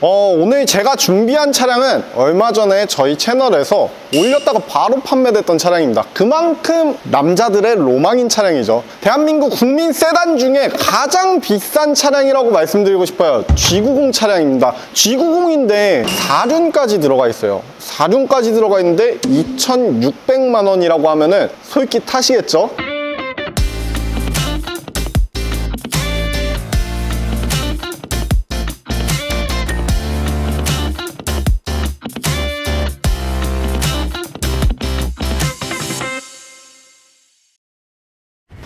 어, 오늘 제가 준비한 차량은 얼마 전에 저희 채널에서 올렸다가 바로 판매됐던 차량입니다. 그만큼 남자들의 로망인 차량이죠. 대한민국 국민 세단 중에 가장 비싼 차량이라고 말씀드리고 싶어요. G90 차량입니다. G90인데 4륜까지 들어가 있어요. 4륜까지 들어가 있는데 2,600만 원이라고 하면은 솔깃하시겠죠?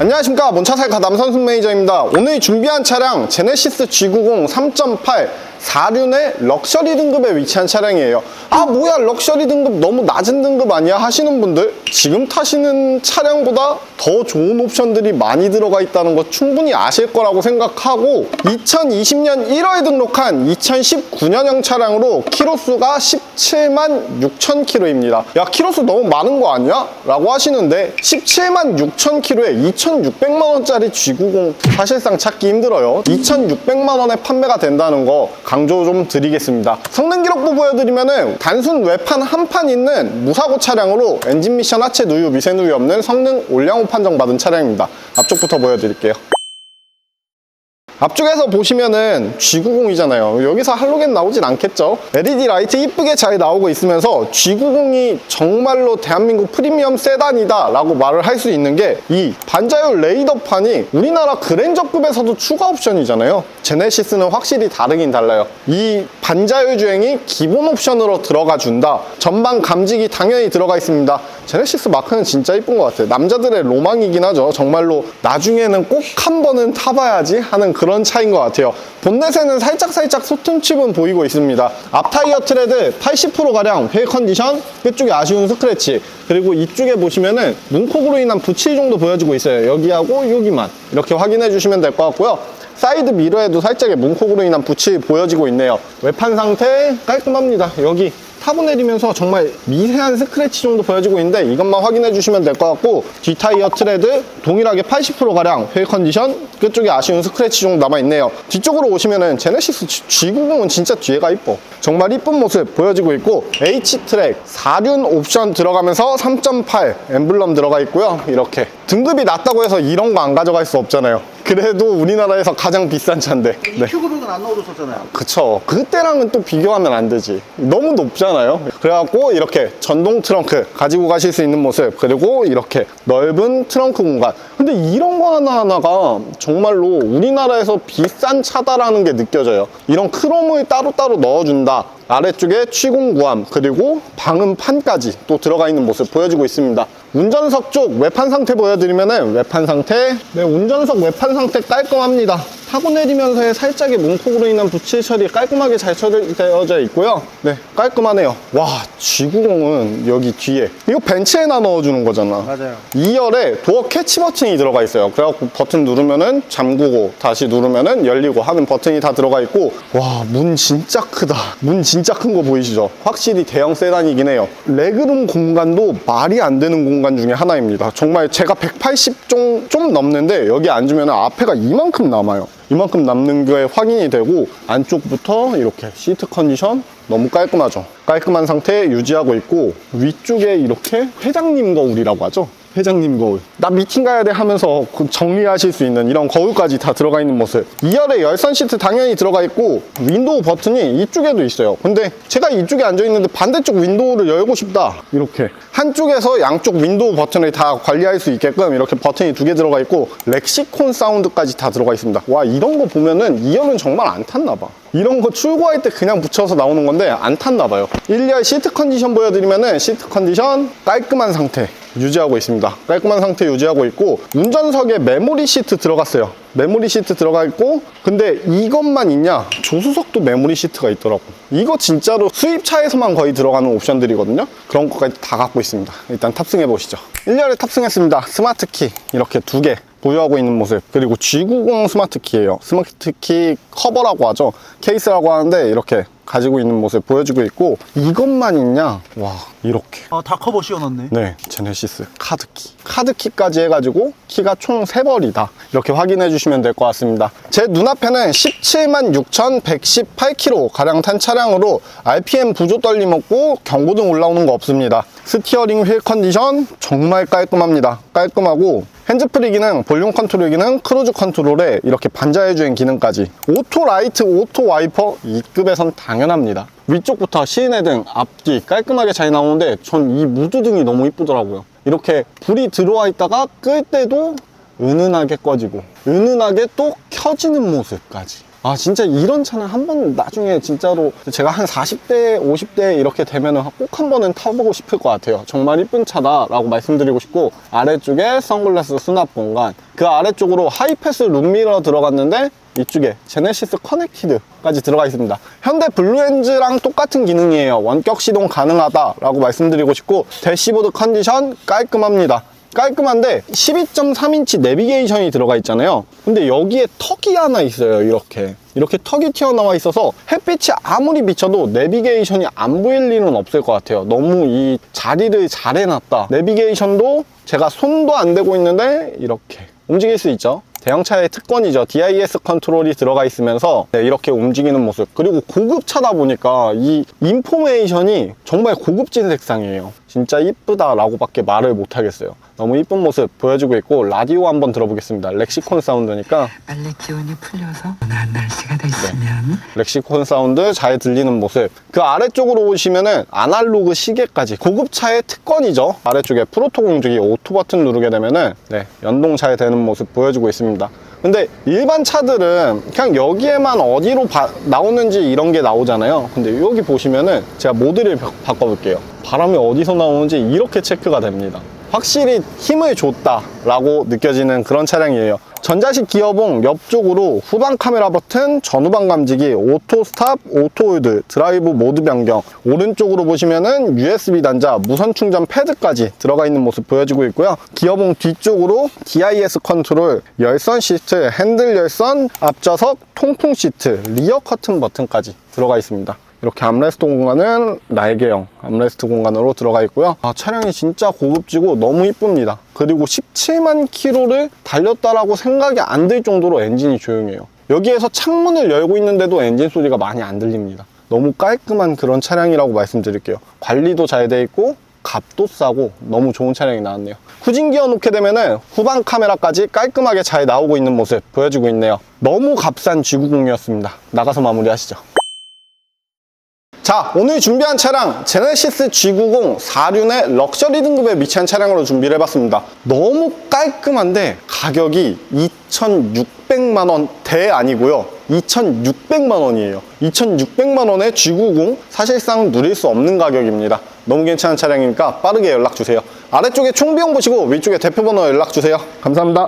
안녕하십니까. 몬차살카 남선순 매니저입니다. 오늘 준비한 차량 제네시스 G90 3.8 4륜의 럭셔리 등급에 위치한 차량이에요 아 뭐야 럭셔리 등급 너무 낮은 등급 아니야 하시는 분들 지금 타시는 차량보다 더 좋은 옵션들이 많이 들어가 있다는 거 충분히 아실 거라고 생각하고 2020년 1월에 등록한 2019년형 차량으로 키로수가 17만 6천 킬로입니다 야 키로수 너무 많은 거 아니야? 라고 하시는데 17만 6천 킬로에 2,600만 원짜리 G90 사실상 찾기 힘들어요. 2,600만 원에 판매가 된다는 거 강조 좀 드리겠습니다. 성능 기록부 보여드리면은 단순 외판 한 판 있는 무사고 차량으로 엔진 미션 하체 누유 미세 누유 없는 성능 올량 호 판정 받은 차량입니다. 앞쪽부터 보여드릴게요. 앞쪽에서 보시면은 G90이잖아요. 여기서 할로겐 나오진 않겠죠? LED 라이트 이쁘게 잘 나오고 있으면서 G90이 정말로 대한민국 프리미엄 세단이다 라고 말을 할 수 있는 게 이 반자율 레이더판이 우리나라 그랜저급에서도 추가 옵션이잖아요. 제네시스는 확실히 다르긴 달라요. 이 반자율 주행이 기본 옵션으로 들어가 준다. 전방 감지기 당연히 들어가 있습니다. 제네시스 마크는 진짜 이쁜 것 같아요. 남자들의 로망이긴 하죠. 정말로 나중에는 꼭 한 번은 타봐야지 하는 그런 차인 것 같아요. 본넷에는 살짝살짝 소통칩은 보이고 있습니다. 앞 타이어 트레드 80%가량 휠 컨디션, 끝쪽에 아쉬운 스크래치, 그리고 이쪽에 보시면은 문콕으로 인한 부칠 정도 보여지고 있어요. 여기하고 여기만 이렇게 확인해 주시면 될 것 같고요. 사이드 미러에도 살짝의 문콕으로 인한 부치 보여지고 있네요. 외판 상태 깔끔합니다. 여기 타고 내리면서 정말 미세한 스크래치 정도 보여지고 있는데 이것만 확인해 주시면 될 것 같고 뒷타이어 트레드 동일하게 80%가량 휠 컨디션 끝쪽에 아쉬운 스크래치 정도 남아있네요. 뒤쪽으로 오시면은 제네시스 G90은 진짜 뒤에가 이뻐. 정말 이쁜 모습 보여지고 있고 H트랙 4륜 옵션 들어가면서 3.8 엠블럼 들어가 있고요. 이렇게 등급이 낮다고 해서 이런 거 안 가져갈 수 없잖아요 그래도 우리나라에서 가장 비싼 차인데 네. EQ 금액은 안 넣어줬었잖아요. 그쵸. 그때랑은 또 비교하면 안 되지. 너무 높잖아요. 그래갖고 이렇게 전동 트렁크 가지고 가실 수 있는 모습. 그리고 이렇게 넓은 트렁크 공간. 근데 이런 거 하나하나가 정말로 우리나라에서 비싼 차다라는 게 느껴져요. 이런 크롬을 따로따로 넣어준다. 아래쪽에 취공구함 그리고 방음판까지 또 들어가 있는 모습 보여지고 있습니다. 운전석 쪽 외판 상태 보여드리면은 외판 상태 네 운전석 외판 상태 깔끔합니다. 타고 내리면서의 살짝의 문콕으로 인한 부칠 처리 깔끔하게 잘 처리되어져 있고요. 네 깔끔하네요. 와 G90은 여기 뒤에 이거 벤츠에나 넣어주는 거잖아. 맞아요. 2열에 도어 캐치 버튼이 들어가 있어요. 그래갖고 버튼 누르면은 잠그고 다시 누르면은 열리고 하는 버튼이 다 들어가 있고 와 문 진짜 크다. 문 진짜 큰 거 보이시죠? 확실히 대형 세단이긴 해요. 레그룸 공간도 말이 안 되는 공간 중에 하나입니다. 정말 제가 180좀 좀 넘는데 여기 앉으면 앞에가 이만큼 남아요. 이만큼 남는 게 확인이 되고 안쪽부터 이렇게 시트 컨디션 너무 깔끔하죠. 깔끔한 상태 유지하고 있고 위쪽에 이렇게 회장님 거울이라고 하죠. 회장님 거울. 나 미팅 가야 돼 하면서 그 정리하실 수 있는 이런 거울까지 다 들어가 있는 모습. 2열에 열선 시트 당연히 들어가 있고 윈도우 버튼이 이쪽에도 있어요. 근데 제가 이쪽에 앉아 있는데 반대쪽 윈도우를 열고 싶다. 이렇게 한쪽에서 양쪽 윈도우 버튼을 다 관리할 수 있게끔 이렇게 버튼이 두 개 들어가 있고 렉시콘 사운드까지 다 들어가 있습니다. 와 이런 거 보면은 2열은 정말 안 탔나 봐. 이런 거 출고할 때 그냥 붙여서 나오는 건데 안 탔나 봐요. 1열 시트 컨디션 보여드리면은 시트 컨디션 깔끔한 상태 유지하고 있습니다. 깔끔한 상태 유지하고 있고 운전석에 메모리 시트 들어갔어요. 메모리 시트 들어가 있고 근데 이것만 있냐? 조수석도 메모리 시트가 있더라고. 이거 진짜로 수입차에서만 거의 들어가는 옵션들이거든요. 그런 것까지 다 갖고 있습니다. 일단 탑승해 보시죠. 1열에 탑승했습니다. 스마트 키 이렇게 두 개. 보유하고 있는 모습 그리고 G90 스마트키예요 스마트키 커버라고 하죠 케이스라고 하는데 이렇게 가지고 있는 모습 보여주고 있고 이것만 있냐 와 이렇게 아, 다 커버 씌워놨네. 네, 제네시스 카드키. 카드키까지 해가지고 키가 총 3벌이다. 이렇게 확인해 주시면 될 것 같습니다. 제 눈앞에는 17만 6,118km 가량 탄 차량으로 RPM 부조 떨림 없고 경고등 올라오는 거 없습니다. 스티어링 휠 컨디션 정말 깔끔합니다. 깔끔하고 핸즈프리 기능, 볼륨 컨트롤 기능, 크루즈 컨트롤에 이렇게 반자해주행 기능까지 오토 라이트, 오토 와이퍼 2급에선 당연합니다. 위쪽부터 시인의 앞뒤 깔끔하게 잘 나오는데 전 이 무드등이 너무 이쁘더라고요. 이렇게 불이 들어와 있다가 끌 때도 은은하게 꺼지고 은은하게 또 켜지는 모습까지. 아 진짜 이런 차는 한 번 나중에 진짜로 제가 한 40대 50대 이렇게 되면은 꼭 한 번은 타보고 싶을 것 같아요. 정말 이쁜 차다 라고 말씀드리고 싶고 아래쪽에 선글라스 수납 공간 그 아래쪽으로 하이패스 룸미러 들어갔는데 이쪽에 제네시스 커넥티드까지 들어가 있습니다. 현대 블루엔즈랑 똑같은 기능이에요. 원격 시동 가능하다라고 말씀드리고 싶고 대시보드 컨디션 깔끔합니다 깔끔한데 12.3인치 내비게이션이 들어가 있잖아요 근데 여기에 턱이 하나 있어요 이렇게 이렇게 턱이 튀어나와 있어서 햇빛이 아무리 비쳐도 내비게이션이 안 보일 일은 없을 것 같아요 너무 이 자리를 잘 해놨다 내비게이션도 제가 손도 안 대고 있는데 이렇게 움직일 수 있죠 대형차의 특권이죠. DIS 컨트롤이 들어가 있으면서 네, 이렇게 움직이는 모습. 그리고 고급차다 보니까 이 인포메이션이 정말 고급진 색상이에요. 진짜 이쁘다 라고 밖에 말을 못 하겠어요. 너무 이쁜 모습 보여주고 있고 라디오 한번 들어보겠습니다. 렉시콘 사운드니까. 빨래 기온이 풀려서 온화한 날씨가 됐으면. 렉시콘 사운드 잘 들리는 모습. 그 아래쪽으로 오시면은 아날로그 시계까지 고급차의 특권이죠. 아래쪽에 프로토 공주기 오토 버튼 누르게 되면은 네, 연동 잘 되는 모습 보여주고 있습니다. 근데 일반 차들은 그냥 여기에만 어디로 바- 나오는지 이런 게 나오잖아요. 근데 여기 보시면은 제가 모드를 바- 바꿔볼게요. 바람이 어디서 나오는지 이렇게 체크가 됩니다 확실히 힘을 줬다라고 느껴지는 그런 차량이에요. 전자식 기어봉 옆쪽으로 후방 카메라 버튼, 전후방 감지기, 오토 스탑, 오토 홀드, 드라이브 모드 변경. 오른쪽으로 보시면은 USB 단자, 무선 충전 패드까지 들어가 있는 모습 보여지고 있고요. 기어봉 뒤쪽으로 DIS 컨트롤, 열선 시트, 핸들 열선, 앞좌석, 통풍 시트, 리어 커튼 버튼까지 들어가 있습니다. 이렇게 암레스트 공간은 날개형 암레스트 공간으로 들어가 있고요. 아, 차량이 진짜 고급지고 너무 이쁩니다. 그리고 17만 킬로를 달렸다라고 생각이 안 들 정도로 엔진이 조용해요. 여기에서 창문을 열고 있는데도 엔진 소리가 많이 안 들립니다. 너무 깔끔한 그런 차량이라고 말씀드릴게요. 관리도 잘 돼 있고 값도 싸고 너무 좋은 차량이 나왔네요. 후진기어 놓게 되면은 후방 카메라까지 깔끔하게 잘 나오고 있는 모습 보여주고 있네요. 너무 값싼 G90이었습니다. 나가서 마무리하시죠. 자 오늘 준비한 차량 제네시스 G90 4륜의 럭셔리 등급에 미치한 차량으로 준비를 해봤습니다. 너무 깔끔한데 가격이 2,600만원대 아니고요. 2,600만원이에요. 2,600만원의 G90 사실상 누릴 수 없는 가격입니다. 너무 괜찮은 차량이니까 빠르게 연락주세요. 아래쪽에 총비용 보시고 위쪽에 대표번호 연락주세요. 감사합니다